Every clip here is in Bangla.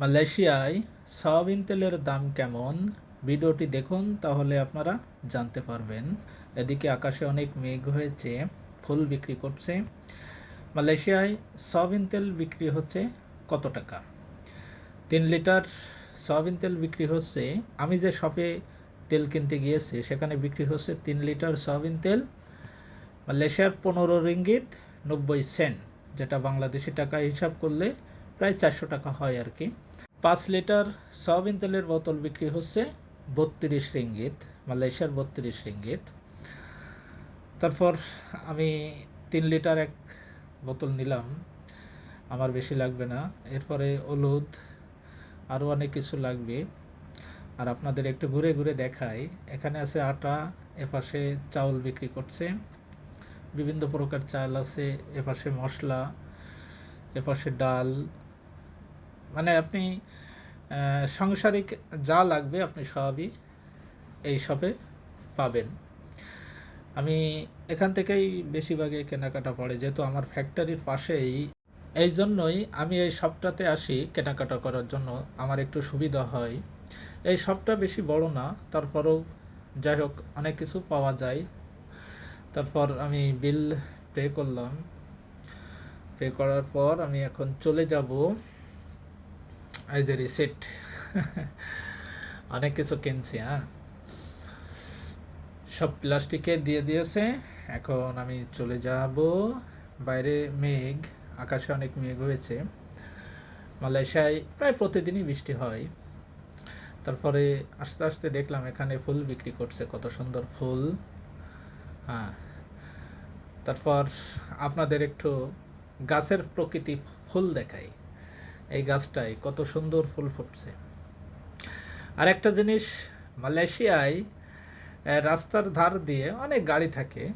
মালয়েশিয়ায় সয়াবিন তেলের দাম কেমন? ভিডিওটি দেখুন, তাহলে আপনারা জানতে পারবেন। এদিকে আকাশে অনেক মেঘ হয়েছে, ফুল বিক্রি করছে। মালয়েশিয়ায় সয়াবিন তেল বিক্রি হচ্ছে কত টাকা? তিন লিটার সয়াবিন তেল বিক্রি হচ্ছে, আমি যে শপে তেল কিনতে গিয়েছি, সেখানে বিক্রি হচ্ছে তিন লিটার সয়াবিন তেল। মালয়েশিয়ার পনেরো রিঙ্গিত নব্বই সেন্ট, যেটা বাংলাদেশি টাকা হিসাব করলে প্রায় চারশো টাকা হয় আর কি। পাঁচ লিটার সয়াবিন তেলের বোতল বিক্রি হচ্ছে বত্রিশ রিঙ্গিত, মালয়েশিয়ার বত্রিশ রিঙ্গিত। তারপর আমি তিন লিটার এক বোতল নিলাম, আমার বেশি লাগবে না। এরপরে হলুদ, আরও অনেক কিছু লাগবে। আর আপনাদের একটু ঘুরে ঘুরে দেখাই, এখানে আছে আটা, এপাশে চাউল বিক্রি করছে। বিভিন্ন প্রকার চাল আছে, এপাশে মশলা, এপাশে ডাল মানে আপনি সাংসারিক যা লাগবে আপনি সবই এই শপে পাবেন। আমি এখান থেকেই বেশিরভাগই কেনাকাটা পড়ে যেহেতু আমার ফ্যাক্টরির পাশেই। এই জন্যই আমি এই শপটাতে আসি কেনাকাটা করার জন্য, আমার একটু সুবিধা হয়। এই শপটা বেশি বড় না, তারপরেও যাই হোক, অনেক কিছু পাওয়া যায়। তারপর আমি বিল পে করলাম। পে করার পর আমি এখন চলে যাব। এই যে রিসিট অনেক কিছু কিনছি হ্যাঁ। সব প্লাস্টিকে দিয়ে দিয়েছে। এখন আমি চলে যাব বাইরে মেঘ। আকাশে অনেক মেঘ হয়েছে। মালয়েশিয়ায় প্রায় প্রতিদিনই বৃষ্টি হয়। তারপরে আস্তে আস্তে দেখলাম এখানে ফুল বিক্রি করছে, কত সুন্দর ফুল। হ্যাঁ। তারপর আপনাদের একটু গাছের প্রকৃতি ফুল দেখাই। এই গাছটায় কত সুন্দর ফুল ফুটছে। আর একটা জিনিস, মালয়েশিয়ায় রাস্তার ধার দিয়ে অনেক গাড়ি থাকে।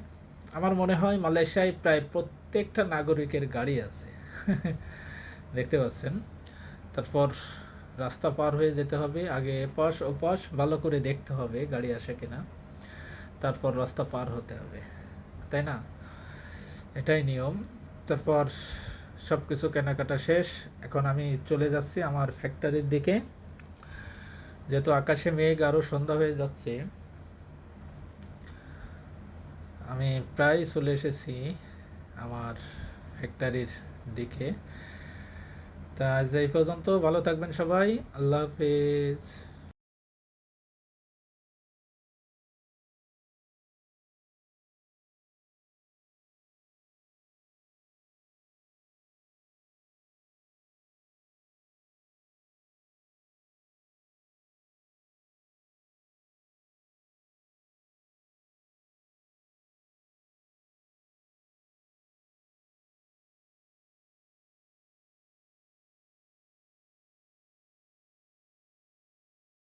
আমার মনে হয় মালয়েশিয়ায় প্রায় প্রত্যেকটা নাগরিকের গাড়ি আছে। দেখতে পাচ্ছেন? তারপর রাস্তা পার হয়ে যেতে হবে, আগে পাশ ও পাশ ভালো করে দেখতে হবে গাড়ি আসে কিনা। তারপর রাস্তা পার হতে হবে। তাই না? এটাই নিয়ম। তারপর সব কিছু কেনাকাটা শেষ। এখন আমি চলে যাচ্ছি আমার ফ্যাক্টরির দিকে। যেহেতু আকাশে মেঘ আরও সন্ধ্যা হয়ে যাচ্ছে, আমি প্রায় চলে এসেছি আমার ফ্যাক্টরির দিকে। তা আজ এই পর্যন্ত, ভালো থাকবেন সবাই। আল্লাহ হাফেজ।